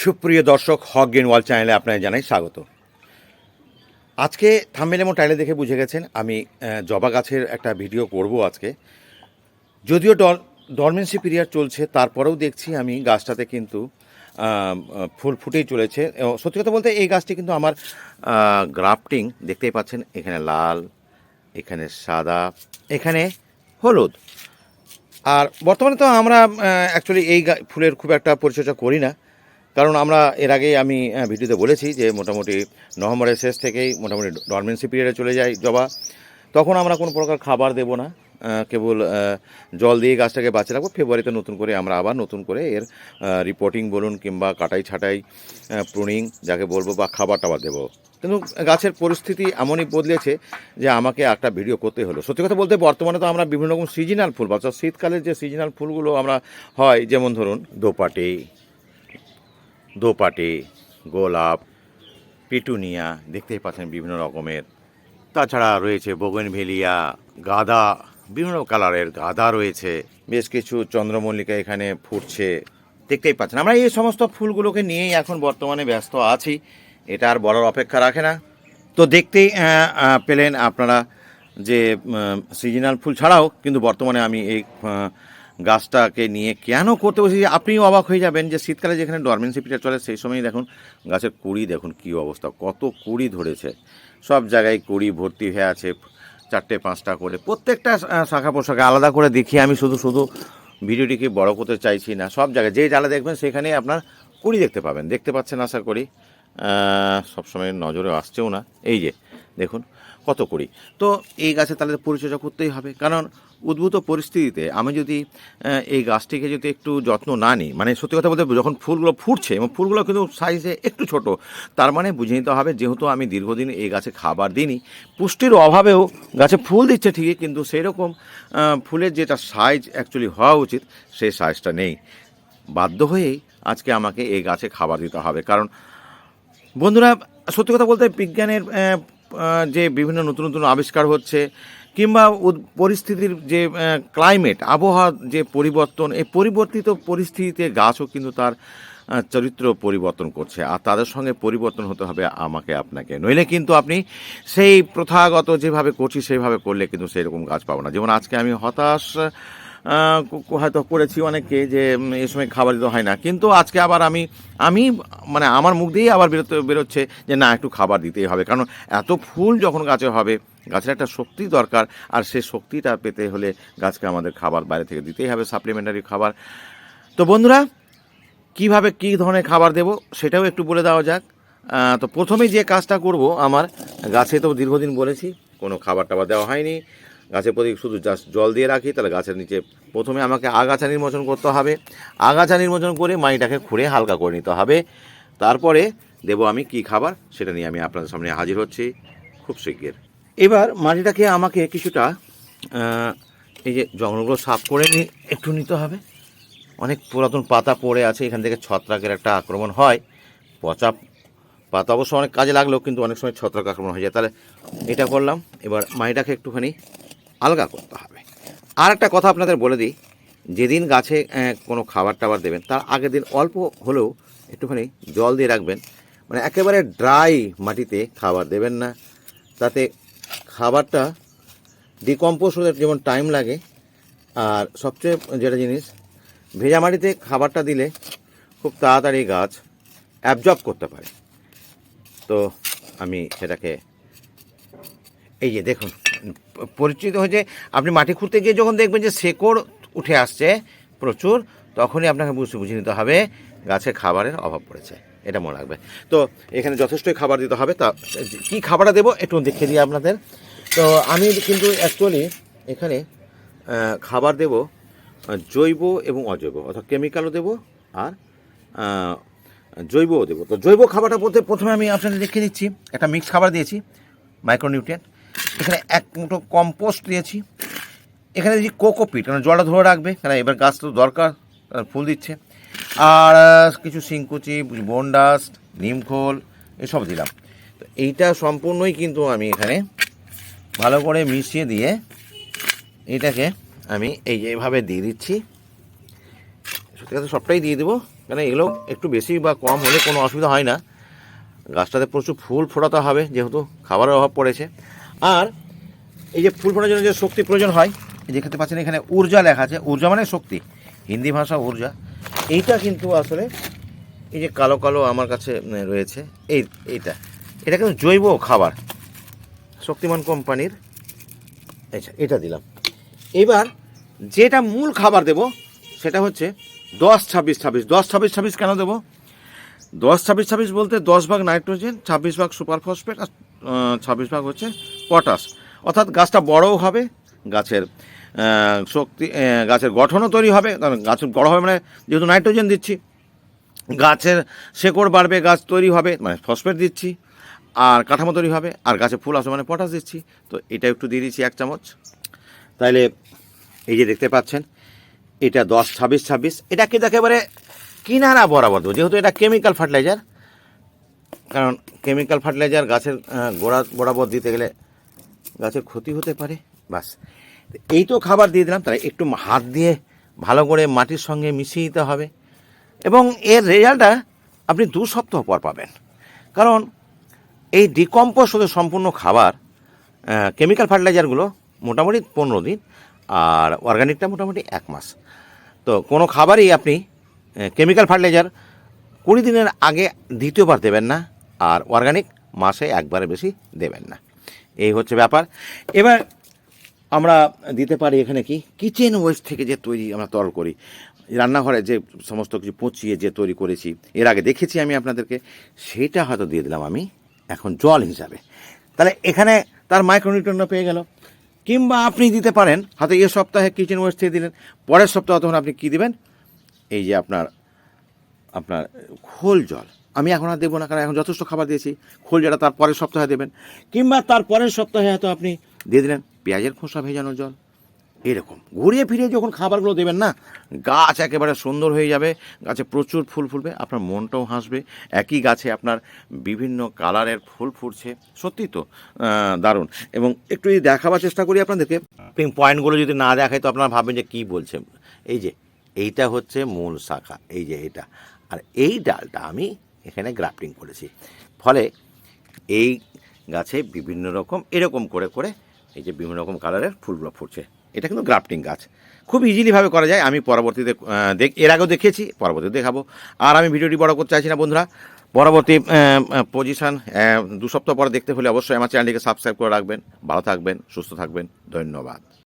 সুপ্রিয় দর্শক, হক গেন ওয়াল চ্যানেলে আপনাকে জানাই স্বাগত। আজকে থাম্বেল এবং টাইলে দেখে বুঝে গেছেন, আমি জবা গাছের একটা ভিডিও করব আজকে। যদিও ডরমেন্সি পিরিয়ড চলছে, তারপরেও দেখছি আমি গাছটাতে কিন্তু ফুল ফুটেই চলেছে। সত্যি কথা বলতে এই গাছটি কিন্তু আমার গ্রাফটিং দেখতেই পাচ্ছেন, এখানে লাল, এখানে সাদা, এখানে হলুদ। আর বর্তমানে তো আমরা অ্যাকচুয়ালি এই ফুলের খুব একটা পরিচর্যা করি না। কারণ আমরা এর আগে আমি ভিডিওতে বলেছি যে মোটামুটি নভেম্বরের শেষ থেকেই মোটামুটি ডরমেন্সি পিরিয়ডে চলে যায় জবা। তখন আমরা কোনো প্রকার খাবার দেব না কেবল জল দিয়ে গাছটাকে বাঁচিয়ে রাখব। ফেব্রুয়ারিতে নতুন করে আমরা আবার নতুন করে এর রিপোর্টিং বলুন কিংবা কাটাই ছাটাই প্রুনিং যাকে বলব বা খাবার টাবার দেবো। কিন্তু গাছের পরিস্থিতি এমনই বদলেছে যে আমাকে একটা ভিডিও করতে হলো। সত্যি কথা বলতে বর্তমানে তো আমরা বিভিন্ন রকম সিজনাল ফুল বা শীতকালের যে সিজনাল ফুলগুলো আমরা হয়, যেমন ধরুন দোপাটি দোপাটি, গোলাপ, পিটুনিয়া দেখতেই পাচ্ছেন বিভিন্ন রকমের। তাছাড়া রয়েছে বোগেনভেলিয়া, গাঁদা, বিভিন্ন কালারের গাঁদা রয়েছে। বেশ কিছু চন্দ্রমল্লিকা এখানে ফুটছে, দেখতেই পাচ্ছেন। আমরা এই সমস্ত ফুলগুলোকে নিয়েই এখন বর্তমানে ব্যস্ত আছি, এটা আর বলার অপেক্ষা রাখে না। তো দেখতেই পেলেন আপনারা যে সিজনাল ফুল ছাড়াও কিন্তু বর্তমানে আমি এই গাছটাকে নিয়ে কেন করতে বসেছি? আপনিও অবাক হয়ে যাবেন যে শীতকালে যেখানে ডরমেন্সি পিরিয়ড চলে, সেই সময় দেখুন গাছের কুড়ি, দেখুন কী অবস্থা, কত কুড়ি ধরেছে। সব জায়গায় কুড়ি ভর্তি হয়ে আছে, চারটে, পাঁচটা করে, প্রত্যেকটা শাখা পোশাকে আলাদা করে দেখিয়ে আমি শুধু শুধু ভিডিওটিকে বড় করতে চাইছি না। সব জায়গায় যে জালে দেখবেন সেখানে আপনার কুড়ি দেখতে পাবেন। দেখতে পাচ্ছেন, আশা করি সবসময় নজরে আসছেও না। এই যে, দেখুন কত করি? তো এই গাছে তাহলে পরিচর্যা করতেই হবে। কারণ উদ্ভূত পরিস্থিতিতে আমি যদি এই গাছটিকে যদি একটু যত্ন না নিই মানে সত্যি কথা বলতে যখন ফুলগুলো ফুটছে এবং ফুলগুলো কিন্তু সাইজে একটু ছোট, তার মানে বুঝে নিতে হবে যেহেতু আমি দীর্ঘদিন এই গাছে খাবার দিইনি, পুষ্টির অভাবেও গাছে ফুল দিচ্ছে ঠিকই, কিন্তু সেই রকম ফুলের যেটা সাইজ অ্যাকচুয়ালি হওয়া উচিত, সেই সাইজটা নেই। বাধ্য হয়েই আজকে আমাকে এই গাছে খাবার দিতে হবে। কারণ বন্ধুরা, সত্যি কথা বলতে বিজ্ঞানের যে বিভিন্ন নতুন নতুন আবিষ্কার হচ্ছে, কিংবা পরিস্থিতির যে ক্লাইমেট আবহাওয়ার যে পরিবর্তন, এই পরিবর্তিত পরিস্থিতিতে গাছও কিন্তু তার চরিত্র পরিবর্তন করছে। আর তাদের সঙ্গে পরিবর্তন হতে হবে আমাকে, আপনাকে। নইলে কিন্তু আপনি সেই প্রথাগত যেভাবে করছি, সেইভাবে করলে কিন্তু সেই রকম গাছ পাবো না। যেমন আজকে আমি হতাশ হয়তো করেছি অনেককে যে এই সময় খাবার দিতে হয় না। কিন্তু আজকে আবার আমি আমি মানে আমার মুখ দিয়েই আবার বেরোতে, বেরোচ্ছে যে, না, একটু খাবার দিতেই হবে। কারণ এত ফুল যখন গাছে হবে, গাছের একটা শক্তি দরকার, আর সেই শক্তিটা পেতে হলে গাছকে আমাদের খাবার বাইরে থেকে দিতেই হবে সাপ্লিমেন্টারি খাবার। তো বন্ধুরা, কীভাবে কী ধরনের খাবার দেব সেটাও একটু বলে দেওয়া যাক। তো প্রথমেই যে কাজটা করব আমার, গাছে তো দীর্ঘদিন বলেছি, কোনো খাবার টাবার দেওয়া হয়নি। গাছের প্রতি শুধু জাস্ট জল দিয়ে রাখি, তাহলে গাছের নিচে প্রথমে আমাকে আগাছা নির্মোচন করতে হবে। আগাছা নির্মোচন করে মাটিটাকে খুঁড়ে হালকা করে নিতে হবে। তারপরে দেব আমি কি খাবার, সেটা নিয়ে আমি আপনাদের সামনে হাজির হচ্ছি খুব শিগগির এবার মাটিটাকে আমাকে কিছুটা এই যে জঙ্গলগুলো সাফ করে নিয়ে একটু নিতে হবে। অনেক পুরাতন পাতা পড়ে আছে, এখান থেকে ছত্রাকের একটা আক্রমণ হয়। পচা পাতা অবশ্য অনেক কাজে লাগলেও কিন্তু অনেক সময় ছত্রাক আক্রমণ হয়ে যায়। তাহলে এটা করলাম, এবার মাটিটাকে একটুখানি আলগা করতে হবে। আর একটা কথা আপনাদের বলে দিই, যেদিন গাছে কোনো খাবার টাবার দেবেন, তার আগের দিন অল্প হলেও একটুখানি জল দিয়ে রাখবেন। মানে একেবারে ড্রাই মাটিতে খাবার দেবেন না। তাতে খাবারটা ডিকম্পোজ হতে যেমন টাইম লাগে, আর সবচেয়ে যেটা জিনিস, ভেজা মাটিতে খাবারটা দিলে খুব তাড়াতাড়ি গাছ অ্যাবজর্ব করতে পারে। তো আমি সেটাকে, এই যে দেখুন পরিচিত হয়েছে, আপনি মাটি খুঁড়তে গিয়ে যখন দেখবেন যে শেকড় উঠে আসছে প্রচুর, তখনই আপনাকে বুঝতে বুঝে নিতে হবে গাছে খাবারের অভাব পড়েছে, এটা মনে রাখবে তো এখানে যথেষ্টই খাবার দিতে হবে, তা কী খাবারটা দেবো একটু দেখিয়ে দিই আপনাদের। তো আমি কিন্তু অ্যাকচুয়ালি এখানে খাবার দেব জৈব এবং অজৈব, অর্থাৎ কেমিক্যালও দেবো আর জৈবও দেবো। তো জৈব খাবারটা বলতে প্রথমে আমি আপনাদের দেখিয়ে দিচ্ছি, একটা মিক্স খাবার দিয়েছি মাইক্রোনিউট্রিয়েন্ট এখানে এক মুঠো কম্পোস্ট দিয়েছি। এখানে দিয়েছি কোকোপিট কারণ জলটা ধরে রাখবে কারণ এবার গাছ তো দরকার ফুল দিচ্ছে। আর কিছু শিংকুচি বনডাস্ট নিমখোল এসব দিলাম। তো এইটা সম্পূর্ণই কিন্তু আমি এখানে ভালো করে মিশিয়ে দিয়ে এটাকে আমি এই যে এভাবে দিয়ে দিচ্ছি। সত্যি কথা সবটাই দিয়ে দেবো কেন এগুলো একটু বেশি বা কম হলে কোনো অসুবিধা হয় না। গাছটাতে প্রচুর ফুল ফোটাতে হবে, যেহেতু খাবারের অভাব পড়েছে। আর এই যে ফুল ফোটার জন্য যে শক্তি প্রয়োজন হয় দেখতে পাচ্ছেন এখানে ঊর্জা লেখা আছে। ঊর্জা মানে শক্তি। হিন্দি ভাষা ঊর্জা এইটা কিন্তু আসলে এই যে কালো কালো আমার কাছে রয়েছে, এই, এইটা। এটা কিন্তু জৈব খাবার। শক্তিমান কোম্পানির আচ্ছা এটা দিলাম। এবার যেটা মূল খাবার দেব, সেটা হচ্ছে দশ ছাব্বিশ ছাব্বিশ। দশ ছাব্বিশ ছাব্বিশ কেন দেবো? দশ ছাব্বিশ ছাব্বিশ বলতে দশ ভাগ নাইট্রোজেন, ছাব্বিশ ভাগ সুপার ফসফেট, আর ছাব্বিশ ভাগ হচ্ছে পটাশ। অর্থাৎ গাছটা বড়ও হবে, গাছের শক্তি গাছের গঠনও তৈরি হবে, কারণ গাছ বড় হবে মানে যেহেতু নাইট্রোজেন দিচ্ছি, গাছের শেকড় বাড়বে, গাছ তৈরি হবে মানে ফসফেট দিচ্ছি, আর কাঠামো তৈরি হবে, আর গাছে ফুল আসবে মানে পটাশ দিচ্ছি। তো এটা একটু দিয়ে দিচ্ছি এক চামচ। তাইলে এই যে দেখতে পাচ্ছেন, এটা দশ, ছাব্বিশ ছাব্বিশ। এটা কিন্তু একেবারে কিনারা বরাবর দেবো যেহেতু এটা কেমিক্যাল ফার্টিলাইজার, কারণ কেমিক্যাল ফার্টিলাইজার গাছের গোড়া বরাবর দিতে গেলে গাছের ক্ষতি হতে পারে, বাস। এই তো খাবার দিয়ে দিলাম, তাহলে একটু হাত দিয়ে ভালো করে মাটির সঙ্গে মিশিয়ে দিতে হবে। এবং এর রেজাল্টটা আপনি দু সপ্তাহ পর পাবেন। কারণ এই ডিকম্পোজ হতে সম্পূর্ণ খাবার কেমিক্যাল ফার্টিলাইজারগুলো মোটামুটি পনেরো দিন আর অর্গানিকটা মোটামুটি এক মাস। তো কোনো খাবারই আপনি কেমিক্যাল ফার্টিলাইজার কুড়ি দিনের আগে দ্বিতীয়বার দেবেন না আর অর্গানিক মাসে একবারে বেশি দেবেন না। এই হচ্ছে ব্যাপার। এবার আমরা দিতে পারি এখানে কি? কিচেন ওয়েস্ট থেকে যে তৈরি আমরা তরল করি। রান্নাঘরে যে সমস্ত কিছু পচিয়ে যে তৈরি করেছি, এর আগে দেখেছি আমি আপনাদেরকে, সেটা হয়তো দিয়ে দিলাম আমি এখন জল হিসাবে। তাহলে এখানে তার মাইক্রোনিউট্রনটা পেয়ে গেল। কিংবা আপনি দিতে পারেন, হয়তো এ সপ্তাহে কিচেন ওয়েস্ট থেকে দিলেন, পরের সপ্তাহে তখন আপনি কী দিবেন? এই যে আপনার আপনার খোল জল। আমি এখন আর দেবো না কারণ এখন যথেষ্ট খাবার দিয়েছি। খোল যেটা তার পরের সপ্তাহে দেবেন। কিংবা তার পরের সপ্তাহে হয়তো আপনি দিয়ে দিলেন পেঁয়াজের খোসা ভেজানো জল। এরকম। ঘুরিয়ে ফিরিয়ে যখন খাবারগুলো দেবেন না গাছ একেবারে সুন্দর হয়ে যাবে গাছে প্রচুর ফুল ফুলবে আপনার মনটাও হাসবে একই গাছে আপনার বিভিন্ন কালারের ফুল ফুটছে। সত্যি তো দারুণ। এবং একটু যদি দেখাবার চেষ্টা করি আপনাদেরকে পয়েন্টগুলো যদি না দেখায় তো আপনারা ভাববেন যে কী বলছে। এই যে এইটা হচ্ছে মূল শাখা এই যে এটা। আর এই ডালটা আমি এখানে গ্রাফটিং করেছি। ফলে এই গাছে বিভিন্ন রকম, এরকম করে করে এই যে বিভিন্ন রকম কালারের ফুলগুলো ফুটছে। এটা কিন্তু গ্রাফটিং গাছ। খুব ইজিলিভাবে করা যায়। আমি পরবর্তীতে দেখ, এর আগেও দেখেছি পরবর্তীতে দেখাবো। আর আমি ভিডিওটি বড় করতে চাইছি না, বন্ধুরা। পরবর্তী পজিশন দু সপ্তাহ পরে দেখতে হলে অবশ্যই আমার চ্যানেলটিকে সাবস্ক্রাইব করে রাখবেন। ভালো থাকবেন, সুস্থ থাকবেন। ধন্যবাদ।